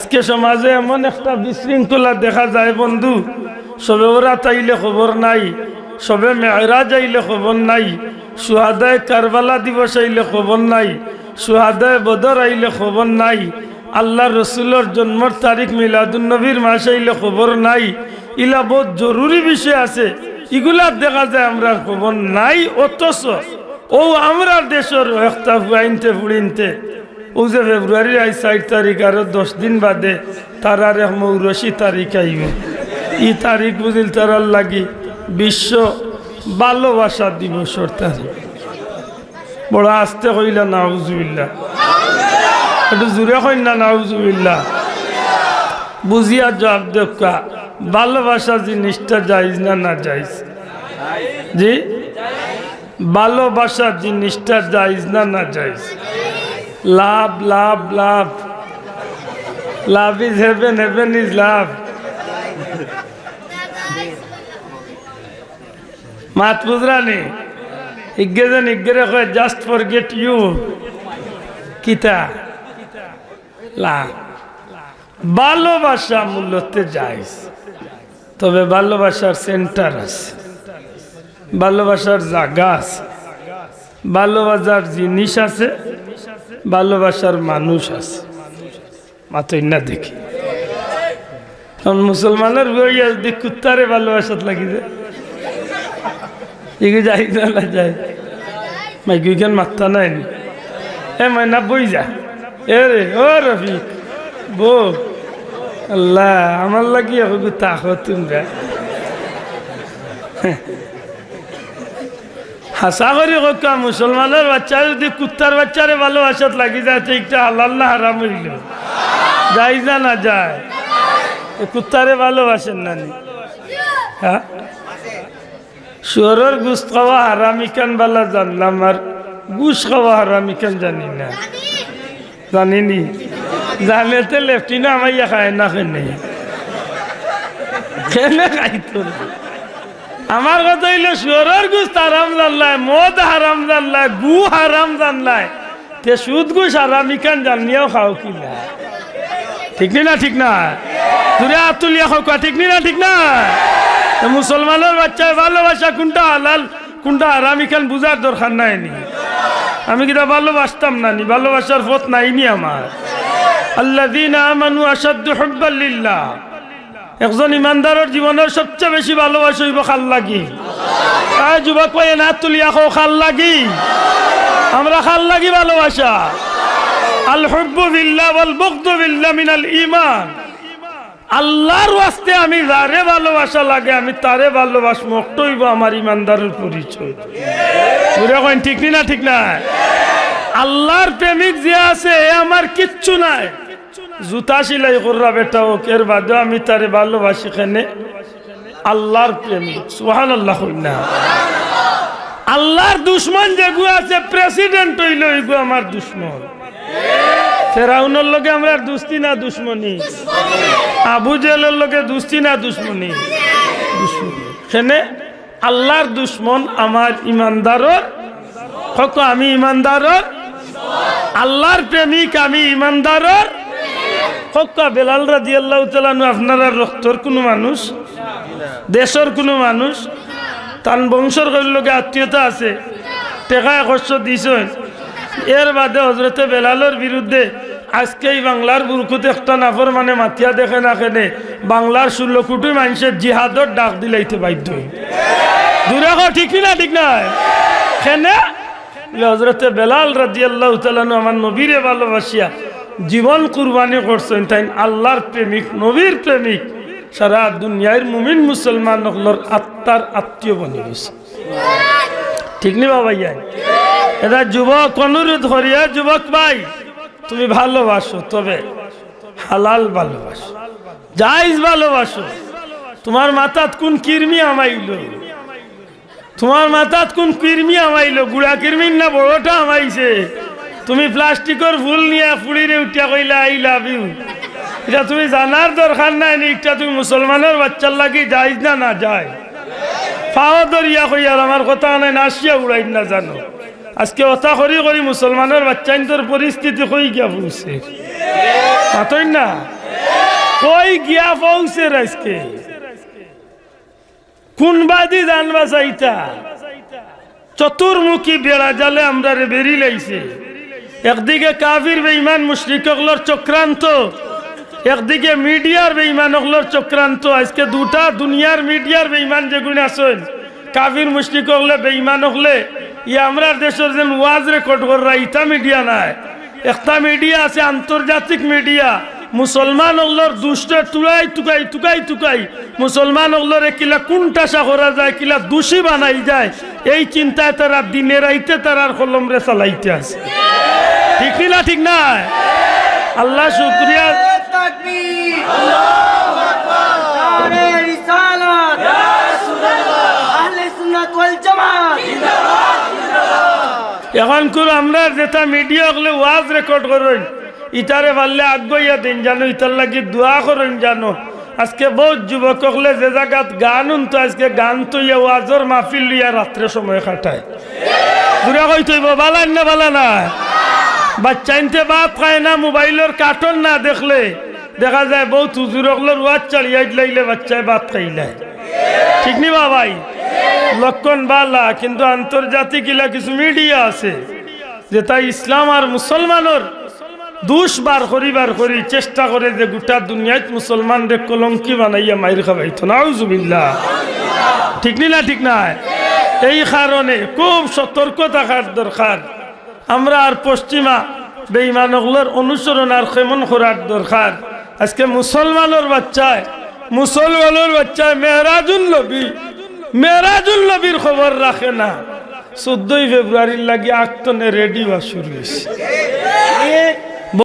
আজকে সমাজে এমন একটা বিশৃঙ্খলা দেখা যায় বন্ধু। সবে ওরা তাইলে খবর নাই, সবে মেয়রা যাইলে খবর নাই, সুহাদায় কারবালা দিবস আইলে খবর নাই, সুহাদায় বদর আইলে খবর নাই আল্লাহ রসুলোর জন্মর তারিখ মিলাদুল নবীর মাস আইলে খবর নাই, ইলা বহুত জরুরি বিষয় আছে, এগুলা দেখা যায় আমরা খবর নাই, অথচ ও আমরা দেশের একটা ফুড়িনতে ও যে ফেব্রুয়ারির আই চার তারিখ আরও দশ দিন বাদে তার এক মৌরসি তারিখ আইবে। ই তারিখ বুঝিল তারার লাগি বিশ্ব ভালোবাসা তারিখ। বড় আস্তে কইলা নাউজুবিল্লা একটু কইন না নাউজুবিল্লা বুঝিয়া জবাব দেখা ভালোবাসা জিনিসটা যাইজ না না যাইজ? জি? ভালোবাসা জিনিসটা যাইজ না না যাইজ? Love love love love is heaven heaven is love মাত বুঝরানি? যেন ইগেরে কয় জাস্ট ফর গেট ইউ কিতা? লাভ। ভালোবাসা মূল্যতে যাইস। তবে ভালোবাসার সেন্টার আছে। ভালোবাসার জায়গা আছে। ভালোবাসার জিনিস আছে। ভালোবাসার মানুষ আছে। মাতই না দেখি। মুসলমানের বই আজ কুত্তারে ভালোবাসাত লাগি যে। এগুলো যাই না যাই। মাইকি কেন মাত্তা নাই এ মাইনা বই যা। এ রে, ও রফিক বো আল্লাহ, আমার লাগি এখন তাকো তোমরা হাসা করি কা মুসলমানের বাচ্চা, যদি কুত্তার বাচ্চারে ভালোবাসাত লাগি যায় একটা হালাল হারাম হইল। যাই না না যায়। কুত্তারে ভালোবাসেন না নি? হ্যাঁ? শুয়রের গুস খাওয়া হারামি কেন বালা জানলাম? আর গুস খাওয়া হারামি কেন জানি না? জানিনি জানেতে লেফটিনা আমাইয়া খায় না খেনে। খেনে খাইতো। না আমার কথা হইল, শুয়রের গুস হারাম জানলায়, মদ হারাম জানলায়, গু হারাম জানলায়। তে সুদ গুস হারামি কেন জানিয়াও খাও কিলা ঠিক না ঠিক না? তুরে আতুলিয়া খাও ঠিক না ঠিক না? মুসলমানের বাচ্চায় ভালোবাসা, কোনটা হালাল, কোনটা হারামি খান বুঝার দরকার নাই নি। আমি কিটা ভালোবাসতাম না নি? ভালোবাসার পথ নাই নাইনি আমার। আল্লাহ দিন আমানু আসাদ্দ হব্বাল্লিল্লাহ একজন ইমানদারের জীবনের সবচেয়ে বেশি ভালোবাসা হইব খাল লাগি। যুবক ভাই না তুলিয়া খাও খাল লাগি। আমরা খাল লাগি ভালোবাসা। আল বিল্লাহ মিনাল ঈমান। আল্লাহর আমি লাগে, আমি কইন না ঠিক প্রেমিক যে আছে আমার কিচ্ছু নাই। জুতা সিলাই কররা বেটা ওক এর বাদে আমি তারে ভালোবাসি খেনে আল্লাহর প্রেমিক সুহান আল্লাহ না আল্লাহর দুশ্মন যেগু আছে প্রেসিডেন্ট হইল এগু আমার দুশ্মন। ফেরাউনের লগে আমরা দুস্তি না দুশ্মনী। আবু জেলের লগে দুস্তি না দুশ্মনী। সেনে আল্লাহর দুশ্মন আমার ইমানদারর হক আমি ইমানদারর? আল্লাহর প্রেমিক আমি ইমানদারর হক্কা বেলাল রাজি আল্লাহ তালানু আপনারা রক্তর কোনো মানুষ? দেশের কোনো মানুষ? তান বংশর লগে আত্মীয়তা আছে? টেকা একশো দিছেন? এর বাদে হজরতে বেলালের বিরুদ্ধে আজকে এই বাংলার বুরকুতে একটা নাফর মানে মাতিয়া দেখে না কেনে বাংলার ষোলো কোটি মানুষের জিহাদর ডাক দিলাইতে বাধ্য দূরে কো ঠিক না ঠিক নাই? কেনে হজরতে বেলাল রাজি আল্লাহ তালানু আমার নবীরে ভালোবাসিয়া জীবন কুরবানি করছেন, তাই আল্লাহর প্রেমিক, নবীর প্রেমিক, সারা দুনিয়ার মুমিন মুসলমান আত্মার আত্মীয় বনে গেছে। ঠিক নি বাবা ইয়াই? এটা যুবক অনুরোধ করিয়া, যুবক ভাই, তুমি ভালোবাসো, তবে হালাল ভালোবাসো জাইজ ভালোবাসো। তোমার মাথাত কোন কিরমি আমাইল? তোমার মাথাত কোন কিরমি আমাইল? গুড়া কিরমিন না বড়টা আমাইছে? তুমি প্লাস্টিকের ফুল নিয়ে ফুড়িরে উঠিয়া কইলা আই লাভ ইউ এটা তুমি জানার দরকার নাই এটা তুমি মুসলমানের বাচ্চার লাগি যাইজ না না যায় পাওয়া দরিয়া কইয়ার আমার কথা নাই নাসিয়া উড়াই না জানো আজকে অথা করি করি মুসলমানের বাচ্চাইন্তর পরিস্থিতি কই গিয়া পৌঁছে মাতই না? কই গিয়া পৌঁছে আজকে কোনবাদি জানবা চাইতা? চতুর্মুখী বেড়া জালে আমরা রে বেরি লাইছে। একদিকে কাফির বেঈমান মুশরিকগুলোর চক্রান্ত। একদিকে মিডিয়ার বেঈমান ওগুলোর চক্রান্ত। আজকে দুটা দুনিয়ার মিডিয়ার বেঈমান যেগুলো আছেন কাবির মুশরিক হলে বেঈমান হলে ই আমরা দেশের যে ওয়াজ রেকর্ড করা ইটা মিডিয়া নাই। একটা মিডিয়া আছে আন্তর্জাতিক মিডিয়া। মুসলমান হলোর দুষ্ট তুলাই তুকাই তুকাই তুকাই মুসলমান হলোরে কিলা কুণ্ঠাসা করা যায়, কিলা দোষী বানাই যায়, এই চিন্তায় তারা দিনে রাইতে তারার কলম রে চালাইতে আছে। ঠিক না ঠিক না আল্লাহ শুক্রিয়া। এখন কোন আমরা যেটা মিডিয়া হলে ওয়াজ রেকর্ড করেন, ইটারে পারলে আগ্রহা দিন জানো, ইটার লাগি দোয়া করেন জানো। আজকে বহু যুবক হলে যে জায়গাত গান তো আজকে গান তুইয়া ওয়াজর মাহফিল লইয়া রাত্রে সময় কাটায়। দূরে কই তুই বালান না বালা না বাচ্চাইনতে বাপ খায় না, মোবাইলের কার্টন না দেখলে। দেখা যায় বহুত হুজুর হলের ওয়াজ চালিয়ে লাইলে বাচ্চায় ভাত খাইলে। ঠিক নি বাবাই? লক্ষণ বালা, কিন্তু আন্তর্জাতিক ইলা কিছু মিডিয়া আছে, যে তাই ইসলাম আর মুসলমানের দুষ বার করিবার করি চেষ্টা করে যে গোটা দুনিয়াত মুসলমান রে কলঙ্কি বানাইয়া মাইর খাবাইতো নাউজুবিল্লাহ। ঠিক নি না ঠিক না এই কারণে খুব সতর্ক থাকার দরকার। আমরা আর পশ্চিমা বেইমানগুলোর অনুসরণ আর কেমন করার দরকার। আজকে মুসলমানের বাচ্চায় মুসলমানের বাচ্চায় মেহরাজুল নবী মেহরাজুল নবীর খবর রাখে না। চোদ্দই ফেব্রুয়ারির লাগে আক্তনে রেডি বা শুরু হয়েছে।